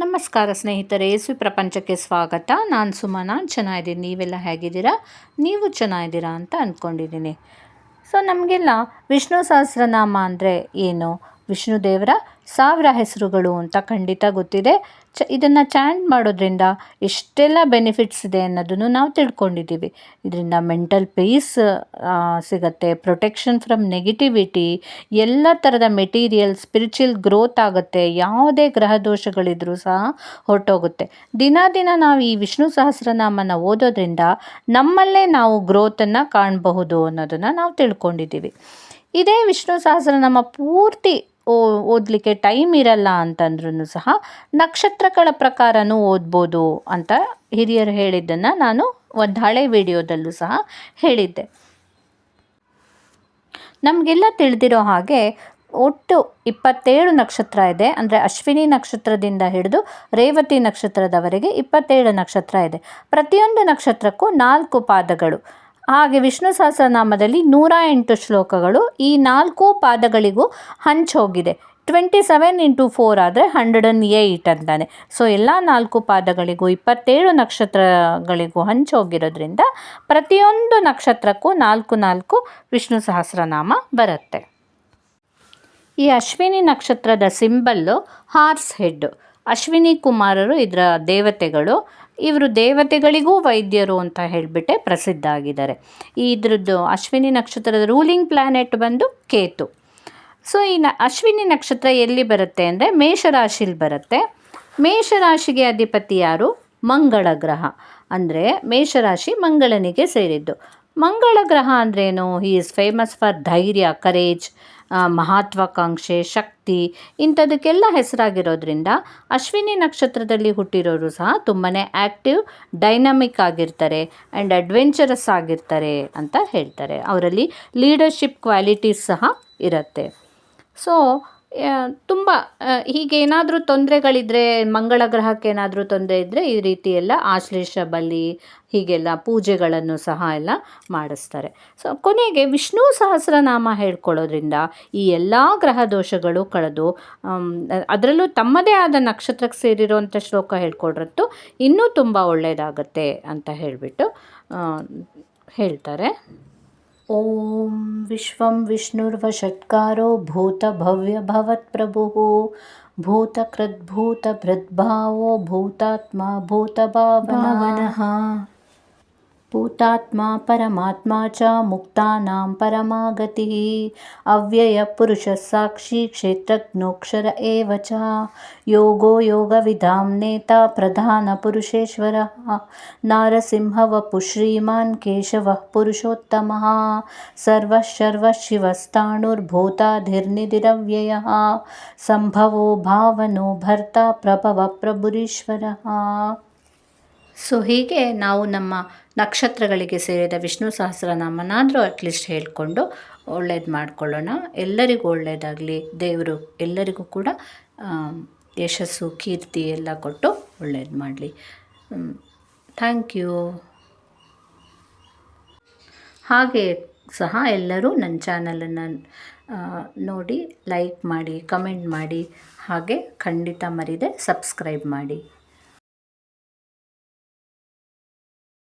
ನಮಸ್ಕಾರ ಸ್ನೇಹಿತರೆ ಯೇಸು ಪ್ರಪಂಚಕ್ಕೆ ಸ್ವಾಗತ. ನಾನು ಸುಮನ ಚೆನ್ನಾಗಿದ್ದೀನಿ ನೀವೆಲ್ಲ ಹೇಗಿದ್ದೀರಾ? ನೀವು ಚೆನ್ನಾಗಿದ್ದೀರಾ ಅಂತ ಅಂದ್ಕೊಂಡಿದ್ದೀನಿ ಸೊ, ನಮಗೆಲ್ಲ ವಿಷ್ಣು ಸಹಸ್ರನಾಮ ಅಂದರೆ ಏನು? ವಿಷ್ಣು ದೇವರ ಸಾವಿರ ಹೆಸರುಗಳು ಅಂತ ಖಂಡಿತ ಗೊತ್ತಿದೆ. ಚ, ಇದನ್ನು ಚಾಂಟ್ ಮಾಡೋದ್ರಿಂದ ಎಷ್ಟೆಲ್ಲ ಬೆನಿಫಿಟ್ಸ್ ಇದೆ ಅನ್ನೋದನ್ನು ನಾವು ತಿಳ್ಕೊಂಡಿದ್ದೀವಿ. ಇದರಿಂದ ಮೆಂಟಲ್ ಪೀಸ್ ಸಿಗುತ್ತೆ. ಪ್ರೊಟೆಕ್ಷನ್ ಫ್ರಮ್ ನೆಗೆಟಿವಿಟಿ ಎಲ್ಲ ಥರದ ಮೆಟೀರಿಯಲ್ ಸ್ಪಿರಿಚುವಲ್ ಗ್ರೋತ್ ಆಗುತ್ತೆ. ಯಾವುದೇ ಗ್ರಹ ದೋಷಗಳಿದ್ರೂ ಸಹ ಹೊರಟೋಗುತ್ತೆ. ದಿನ ದಿನ ನಾವು ಈ ವಿಷ್ಣು ಸಹಸ್ರನಾಮನ ಓದೋದ್ರಿಂದ ನಮ್ಮಲ್ಲೇ ನಾವು ಗ್ರೋತನ್ನು ಕಾಣಬಹುದು ಅನ್ನೋದನ್ನು ನಾವು ತಿಳ್ಕೊಂಡಿದ್ದೀವಿ. ಇದೇ ವಿಷ್ಣು ಸಹಸ್ರನಾಮ ಪೂರ್ತಿ ಓದಲಿಕ್ಕೆ ಟೈಮ್ ಇರಲ್ಲ ಅಂತಂದ್ರೂ ಸಹ ನಕ್ಷತ್ರಗಳ ಪ್ರಕಾರನೂ ಓದ್ಬೋದು ಅಂತ ಹಿರಿಯರು ಹೇಳಿದ್ದನ್ನು ನಾನು ಒಂದು ಹಳೆ ವಿಡಿಯೋದಲ್ಲೂ ಸಹ ಹೇಳಿದ್ದೆ. ನಮಗೆಲ್ಲ ತಿಳಿದಿರೋ ಹಾಗೆ ಒಟ್ಟು ಇಪ್ಪತ್ತೇಳು ನಕ್ಷತ್ರ ಇದೆ. ಅಂದರೆ ಅಶ್ವಿನಿ ನಕ್ಷತ್ರದಿಂದ ಹಿಡಿದು ರೇವತಿ ನಕ್ಷತ್ರದವರೆಗೆ ಇಪ್ಪತ್ತೇಳು ನಕ್ಷತ್ರ ಇದೆ. ಪ್ರತಿಯೊಂದು ನಕ್ಷತ್ರಕ್ಕೂ ನಾಲ್ಕು ಪಾದಗಳು. ಹಾಗೆ ವಿಷ್ಣು ಸಹಸ್ರನಾಮದಲ್ಲಿ ನೂರ ಎಂಟು ಶ್ಲೋಕಗಳು ಈ ನಾಲ್ಕು ಪಾದಗಳಿಗೂ ಹಂಚೋಗಿದೆ ಟ್ವೆಂಟಿ ಸೆವೆನ್ ಇಂಟು ಫೋರ್ ಆದರೆ ಹಂಡ್ರೆಡ್ ಆ್ಯಂಡ್ ಏಯ್ಟ್ ಅಂತಾನೆ. ಸೊ ಎಲ್ಲ ನಾಲ್ಕು ಪಾದಗಳಿಗೂ ಇಪ್ಪತ್ತೇಳು ನಕ್ಷತ್ರಗಳಿಗೂ ಹಂಚೋಗಿರೋದ್ರಿಂದ ಪ್ರತಿಯೊಂದು ನಕ್ಷತ್ರಕ್ಕೂ ನಾಲ್ಕು ನಾಲ್ಕು ವಿಷ್ಣು ಸಹಸ್ರನಾಮ ಬರುತ್ತೆ. ಈ ಅಶ್ವಿನಿ ನಕ್ಷತ್ರದ ಸಿಂಬಲ್ಲು ಹಾರ್ಸ್ ಹೆಡ್. ಅಶ್ವಿನಿ ಕುಮಾರರು ಇದರ ದೇವತೆಗಳು. ಇವರು ದೇವತೆಗಳಿಗೂ ವೈದ್ಯರು ಅಂತ ಹೇಳಿಬಿಟ್ಟೆ ಪ್ರಸಿದ್ಧ ಆಗಿದ್ದಾರೆ ಇದ್ರದ್ದು ಅಶ್ವಿನಿ ನಕ್ಷತ್ರದ ರೂಲಿಂಗ್ ಪ್ಲ್ಯಾನೆಟ್ ಬಂದು ಕೇತು. ಸೊ, ಈ ನ, ಅಶ್ವಿನಿ ನಕ್ಷತ್ರ ಎಲ್ಲಿ ಬರುತ್ತೆ ಅಂದರೆ ಮೇಷರಾಶಿಲಿ ಬರುತ್ತೆ. ಮೇಷರಾಶಿಗೆ ಅಧಿಪತಿ ಯಾರು? ಮಂಗಳ ಗ್ರಹ. ಅಂದರೆ ಮೇಷರಾಶಿ ಮಂಗಳನಿಗೆ ಸೇರಿದ್ದು. ಮಂಗಳ ಗ್ರಹ ಅಂದ್ರೇನು? ಹಿ ಈಸ್ ಫೇಮಸ್ ಫಾರ್ ಧೈರ್ಯ ಕರೇಜ್ ಮಹತ್ವಾಕಾಂಕ್ಷೆ, ಶಕ್ತಿ, ಇಂಥದಕ್ಕೆಲ್ಲ ಹೆಸರಾಗಿರೋದ್ರಿಂದ ಅಶ್ವಿನಿ ನಕ್ಷತ್ರದಲ್ಲಿ ಹುಟ್ಟಿರೋರು ಸಹ ತುಂಬಾ ಆ್ಯಕ್ಟಿವ್ ಡೈನಮಿಕ್ ಆಗಿರ್ತಾರೆ ಆ್ಯಂಡ್ ಅಡ್ವೆಂಚರಸ್ ಆಗಿರ್ತಾರೆ ಅಂತ ಹೇಳ್ತಾರೆ. ಅವರಲ್ಲಿ ಲೀಡರ್ಶಿಪ್ ಕ್ವಾಲಿಟೀಸ್ ಸಹ ಇರುತ್ತೆ. ಸೊ ತುಂಬ ಹೀಗೇನಾದರೂ ತೊಂದರೆಗಳಿದ್ದರೆ ಮಂಗಳ ಗ್ರಹಕ್ಕೆ ಏನಾದರೂ ತೊಂದರೆ ಇದ್ದರೆ ಈ ರೀತಿ ಎಲ್ಲ ಆಶ್ಲೇಷ ಬಲಿ, ಹೀಗೆಲ್ಲ ಪೂಜೆಗಳನ್ನು ಸಹ ಎಲ್ಲ ಮಾಡಿಸ್ತಾರೆ. ಸೊ, ಕೊನೆಗೆ ವಿಷ್ಣು ಸಹಸ್ರನಾಮ ಹೇಳ್ಕೊಳ್ಳೋದ್ರಿಂದ ಈ ಎಲ್ಲ ಗ್ರಹ ದೋಷಗಳು ಕಳೆದು ಅದರಲ್ಲೂ ತಮ್ಮದೇ ಆದ ನಕ್ಷತ್ರಕ್ಕೆ ಸೇರಿರುವಂಥ ಶ್ಲೋಕ ಹೇಳ್ಕೊಡ್ರತ್ತು ಇನ್ನೂ ತುಂಬ ಒಳ್ಳೆಯದಾಗತ್ತೆ ಅಂತ ಹೇಳಿಬಿಟ್ಟು ಹೇಳ್ತಾರೆ. ॐ विश्वं विष्णुर्वषट्कारो भूतभव्यभवत्प्रभुः भूतकृद्भूतभृद्भावो भूतात्मा भूतभावनः भूतात्मा परमात्मा च मुक्तानां परमागतिः। अव्ययपुरुषस्साक्षी क्षेत्रज्ञोऽक्षर एव च। योगो योगविधां नेता प्रधानपुरुषेश्वरः। नारसिंहवपु श्रीमान् केशवः पुरुषोत्तमः। सर्वः सर्वश्वर्वशिवस्थाणुर्भूताधिर्निधिरव्ययः सम्भवो भावनो भर्ता प्रभवप्रभुरीश्वरः। ಸೊ ಹೀಗೆ ನಾವು ನಮ್ಮ ನಕ್ಷತ್ರಗಳಿಗೆ ಸೇರಿದ ವಿಷ್ಣು ಸಹಸ್ರನಾಮನಾದರೂ ಅಟ್ಲೀಸ್ಟ್ ಹೇಳಿಕೊಂಡು ಒಳ್ಳೇದು ಮಾಡಿಕೊಳ್ಳೋಣ. ಎಲ್ಲರಿಗೂ ಒಳ್ಳೆಯದಾಗಲಿ ದೇವರು ಎಲ್ಲರಿಗೂ ಕೂಡ ಯಶಸ್ಸು, ಕೀರ್ತಿ ಎಲ್ಲ ಕೊಟ್ಟು ಒಳ್ಳೇದು ಮಾಡಲಿ. ಥ್ಯಾಂಕ್ ಯು ಹಾಗೆ ಸಹ ಎಲ್ಲರೂ ನನ್ನ ಚಾನಲನ್ನು ನೋಡಿ ಲೈಕ್ ಮಾಡಿ ಕಮೆಂಟ್ ಮಾಡಿ, ಹಾಗೆ ಖಂಡಿತ ಮರಿದೆ ಸಬ್ಸ್ಕ್ರೈಬ್ ಮಾಡಿ.